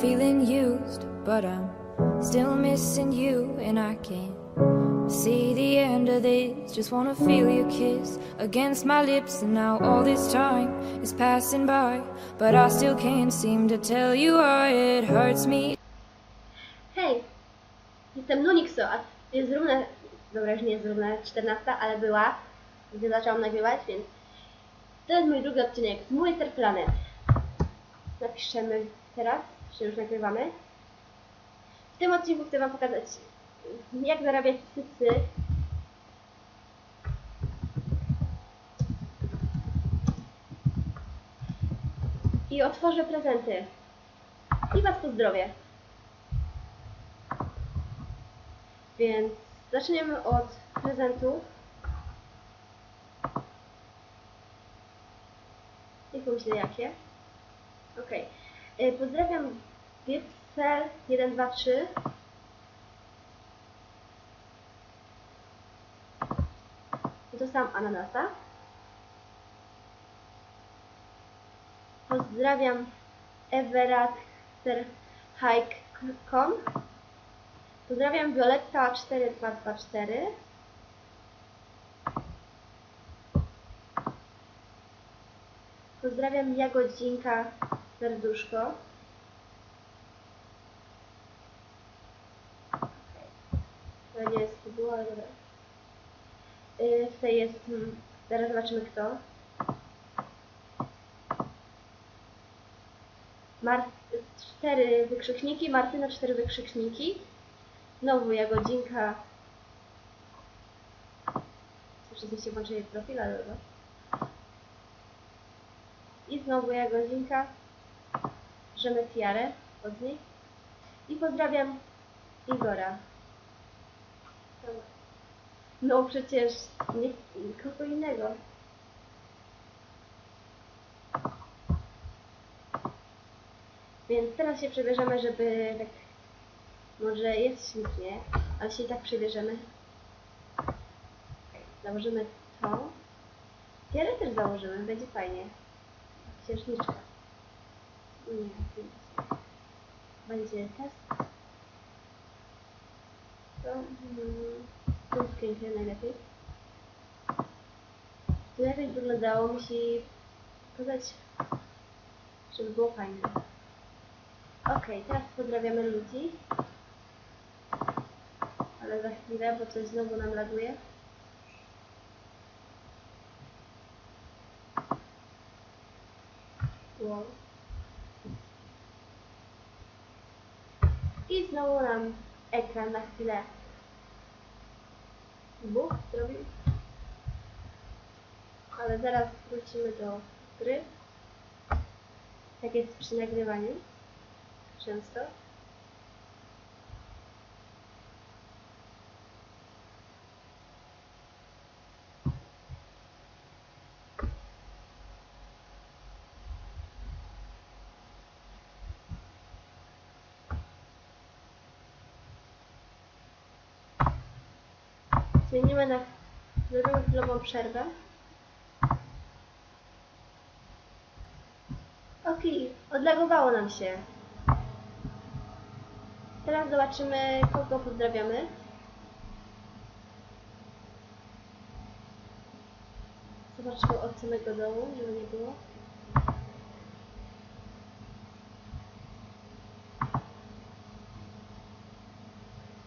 feeling used, but I'm still missing you, and I can't see the end of this. Just wanna feel your kiss against my lips, and now all this time is passing by, but I still can't seem to tell you why it hurts me. Hej, jestem Nunixo, a jest równa, dobra już nie jest równa 14, ale była, gdy zaczęłam nagrywać, więc to jest mój drugi odcinek z mój Planet. Napiszemy teraz, że już nagrywamy. W tym odcinku chcę Wam pokazać, jak zarabiać cycy. I otworzę prezenty. I Was pozdrowię. Więc zaczniemy od prezentów. Nie pomyślę jakie. Okej. Y, Pozdrawiam Gipsel 123. To sam ananasa. Pozdrawiam everatterhike.com Pozdrawiam Violetta 4224. Pozdrawiam Jagodzinka Serduszko. To nie jest było, ale dobra. Yy, tutaj jest, hmm, zaraz zobaczymy kto. Mar cztery wykrzykniki, Martyna cztery wykrzykniki. Znowu Jagodzinka. Wszyscy się włączyli profila, dobra. I znowu Jagodzinka. Bierzemy tiarę od niej. I pozdrawiam Igora. No przecież nie innego. Więc teraz się przebierzemy, żeby tak może jest ślicznie, ale się i tak przebierzemy. Założymy to. Pierę też założymy, będzie fajnie. Księżniczka. Nie, jest. Będzie test. To mm, tu screenshot najlepiej. Lepiej wyglądało, musi pokazać, żeby było fajnie. Okej, teraz pozdrawiamy ludzi. Ale za chwilę, bo coś znowu nam laguje. Wow. Znowu nam ekran na chwilę buch zrobił. Ale zaraz wrócimy do gry. Tak jest przy nagrywaniu. Często. Zmienimy na zrobimy przerwę. Okej, odlagowało nam się. Teraz zobaczymy, kogo pozdrawiamy. Zobaczmy od samego dołu, żeby nie było.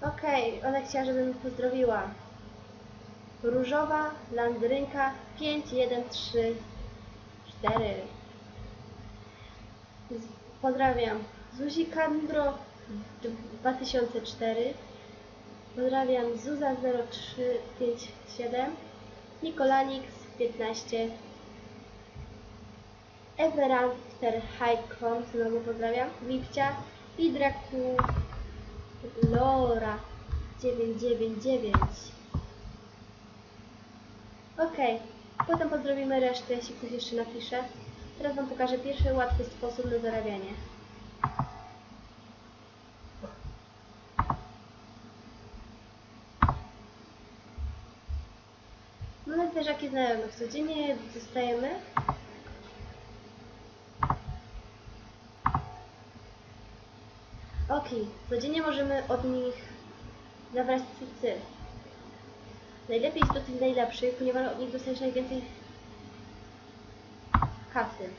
Okej, ona chciała, żebym pozdrowiła. Różowa Landrynka 5134. Z- Pozdrawiam Zuzi Kandro 2004. Pozdrawiam Zuza 0357. Nikolanix 15. Everanter Highcom znowu pozdrawiam. Lipcia i Draku Lora 999. Okej, potem pozdrowimy resztę, jeśli ktoś jeszcze napisze. Teraz Wam pokażę pierwszy łatwy sposób na zarabianie. Mamy zwierzaki znajomych. Codziennie je dostajemy. Okej, codziennie możemy od nich zabrać cycy. Najlepiej jest do tych najlepszych, ponieważ od nich dostaniesz najwięcej kasy.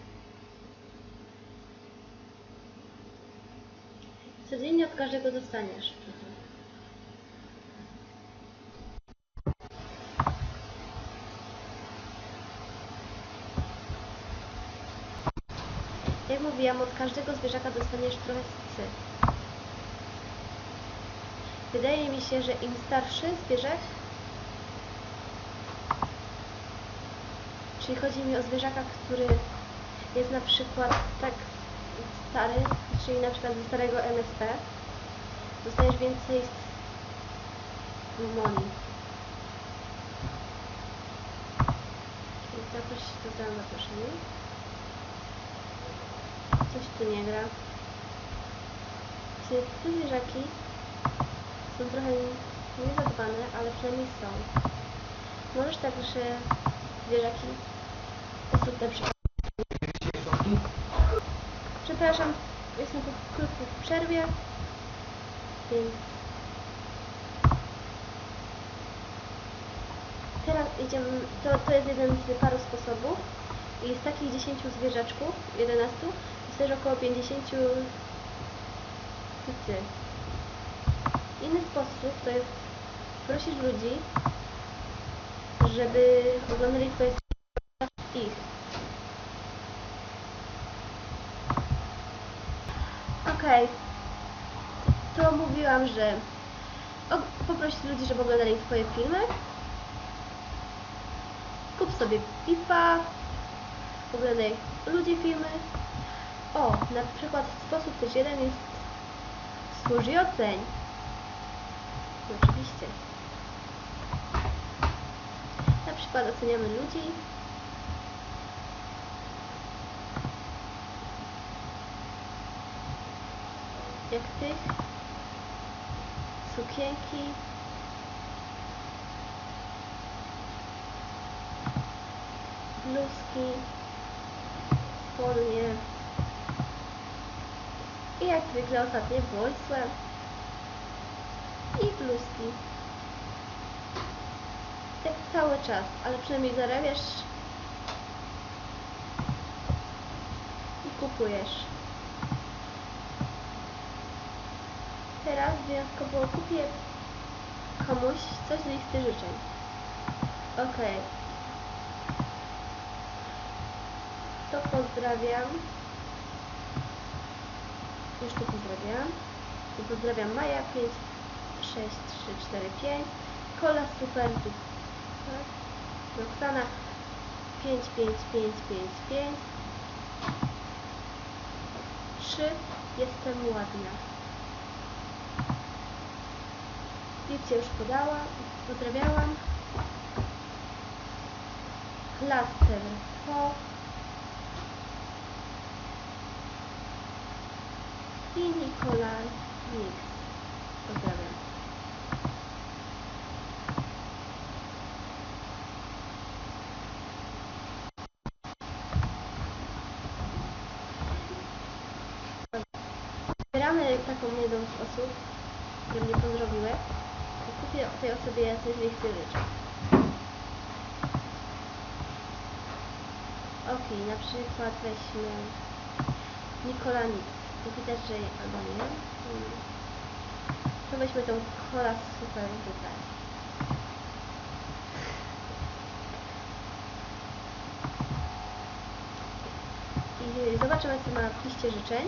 Codziennie od każdego dostaniesz. Jak mówiłam, od każdego zwierzaka dostaniesz trochę cy. Wydaje mi się, że im starszy zwierzak, czyli chodzi mi o zwierzaka, który jest na przykład tak stary, czyli na przykład ze starego MSP, dostajesz więcej. Więc jakoś dodam zaproszenie. Coś tu nie gra. Właśnie te zwierzaki są trochę niezadbane, ale przynajmniej są. Możesz także zwierzaki na przykład. Przepraszam, jestem po krótkiej przerwie, więc teraz idziemy, to, to jest jeden z paru sposobów i z takich 10 zwierzaczków, 11, dostajesz około 50 cycy. Inny sposób to jest prosić ludzi, żeby oglądali twoje ich. Okej. To mówiłam, że poprosić ludzi, żeby oglądali twoje filmy. Kup sobie pipa, oglądaj ludzi filmy. O, na przykład sposób też jeden jest stwórz i oceń. Oczywiście. Na przykład oceniamy ludzi. Jak tych. Sukienki. Bluzki. Spodnie. I jak zwykle ostatnie włosłe. I bluzki. Tak cały czas, ale przynajmniej zarabiasz i kupujesz. Teraz wyjątkowo kupię komuś coś z listy życzeń. Okej. To pozdrawiam. Tu pozdrawiam. Tu pozdrawiam Maja 5, 6, 3, 4, 5. Kola super. Tak. Roxana 5, 5, 5, 5, 5. 3. Jestem ładna. Pipcie już podała. Pozdrawiałam. Klaster. Po. i Nikolaj Mix. Pozdrawiam. Zbieramy taką jedną z osób, które mnie pozdrowiły. Kupię tej osobie coś życzeń. Okej, na przykład weźmy Nikola Mix. To widać, że albo nie. To weźmy tą kola super tutaj. I zobaczymy, co ma w liście życzeń.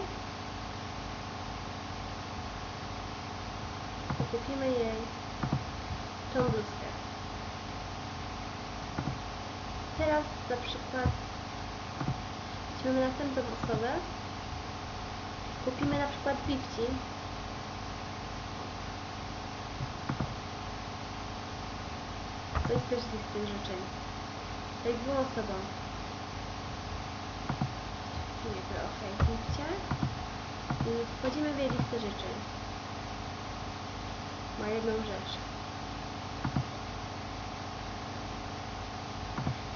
Kupimy jej tą bluzkę. Teraz na przykład weźmiemy następną osobę. Kupimy na przykład Pipci. To jest też z listy życzeń. To jest dwóm osobom. Nie, to okej, Pipcia. I wchodzimy w jej listę życzeń. Ma jedną rzecz.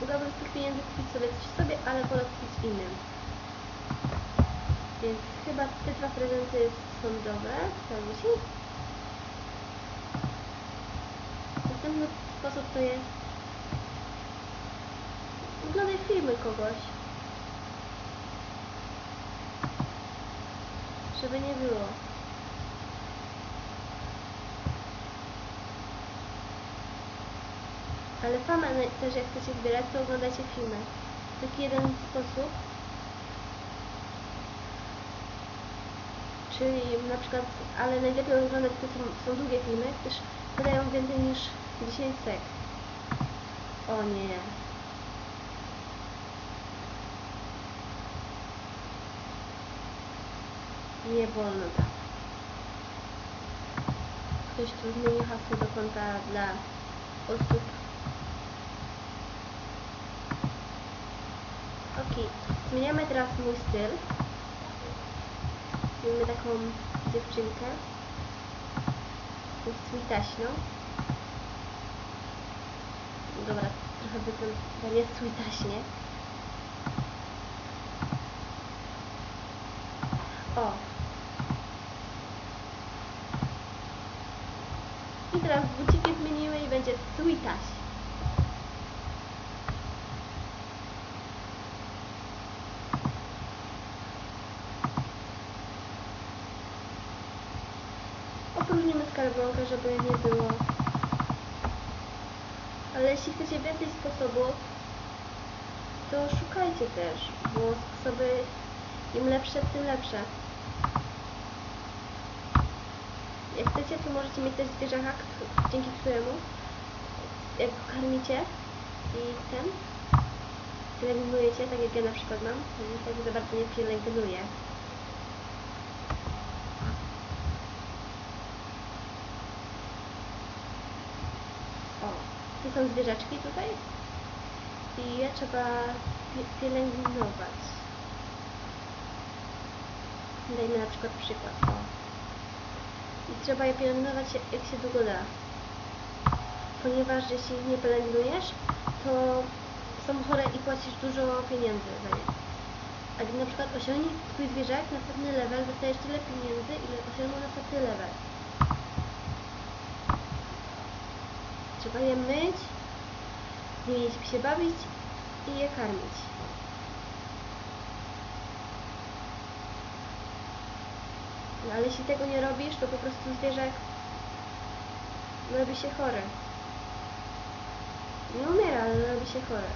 Mogłabym z tych pieniędzy kupić sobie coś sobie, ale wolę kupić innym. Więc chyba te dwa prezenty są dobre. Zgadza się? Następny sposób to jest oglądaj filmy kogoś. Żeby nie było. Ale famę na- też jak chcecie zbierać, to oglądacie filmy. Taki jeden sposób. Czyli na przykład, ale najlepiej oglądać te, są długie filmy, gdyż wydają więcej niż 10 sek. O nie. Nie wolno tak. Ktoś tu zmieni hasło do konta dla osób. Zmieniamy teraz mój styl. Mamy taką dziewczynkę. Jest sweetaśną. Dobra, trochę wygląda nie sweetaśnie. O! I teraz buciki zmienimy i będzie sweetaś. Opróżnimy skarbonkę, żeby nie było. Ale jeśli chcecie więcej sposobów, to szukajcie też, bo sposoby im lepsze, tym lepsze. Jak chcecie, to możecie mieć też zwierzaka, dzięki któremu jak go karmicie i ten pielęgnujecie, tak jak ja na przykład mam, to niestety za bardzo nie pielęgnuję. O, są zwierzaczki tutaj i je trzeba pie- pielęgnować. Dajmy na przykład przykład. I trzeba je pielęgnować jak się długo da. Ponieważ jeśli nie pielęgnujesz, to są chore i płacisz dużo pieniędzy za nie. A gdy na przykład osiągnie twój zwierzak następny level, dostajesz tyle pieniędzy, ile osiągnął następny level. Trzeba je myć, nimi się bawić i je karmić. No ale jeśli tego nie robisz, to po prostu zwierzak robi się chory. Nie umiera, ale robi się chory.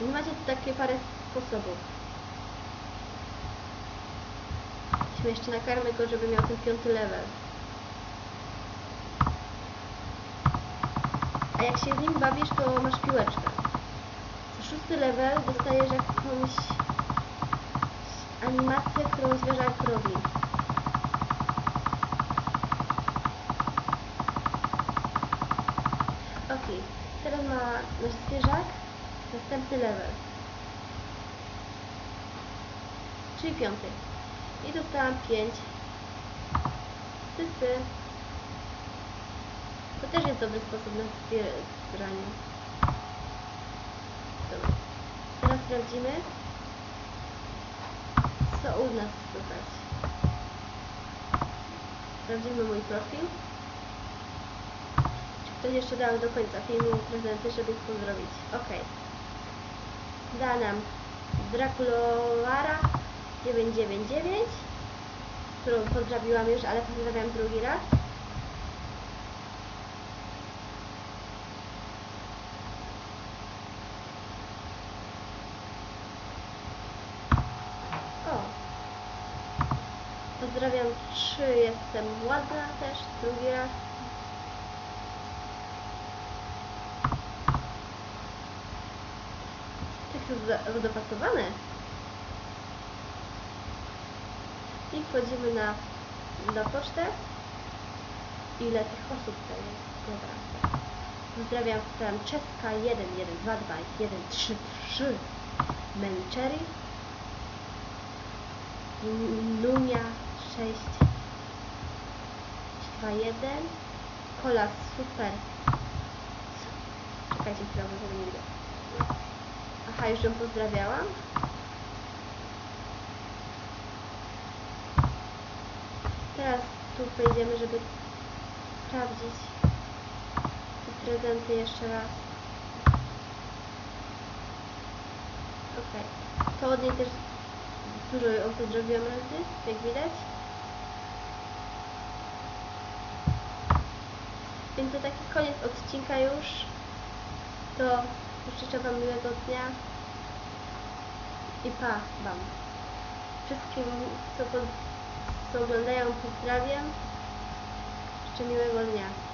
I macie takie parę sposobów. Musimy jeszcze nakarmy go, żeby miał ten piąty level. A jak się z nim bawisz, to masz piłeczkę. Co szósty level dostajesz jakąś animację, którą zwierzak robi. Ok, teraz ma nasz zwierzak następny level. Czyli piąty. I dostałam pięć. Cycy. To też jest dobry sposób na zbieranie. Dobra. Teraz sprawdzimy, co u nas słychać. Sprawdzimy mój profil. Czy ktoś jeszcze dał do końca filmu prezenty, żeby ich pozdrowić. Ok. Da nam Draculolara 999, którą pozdrawiłam już, ale pozdrawiam drugi raz. O! Pozdrawiam trzy, jestem ładna też, drugi raz. Za- dopasowane. I wchodzimy na, na pocztę. Ile tych osób to jest? Dobra. Pozdrawiam Franceska 1, 1, 2, 2, 1, 3, 3. Menchery. Lumia 6 2, 1 Kola super Czekajcie chwilę, bo nie Aha, już ją pozdrawiałam? Teraz tu pojedziemy, żeby sprawdzić te prezenty jeszcze raz. Okej. To od niej też dużo ją tu zrobiłam jak widać. Więc to taki koniec odcinka już. To życzę Wam miłego dnia i pa Wam. Wszystkim, co, pod, co oglądają, pozdrawiam. Życzę miłego dnia.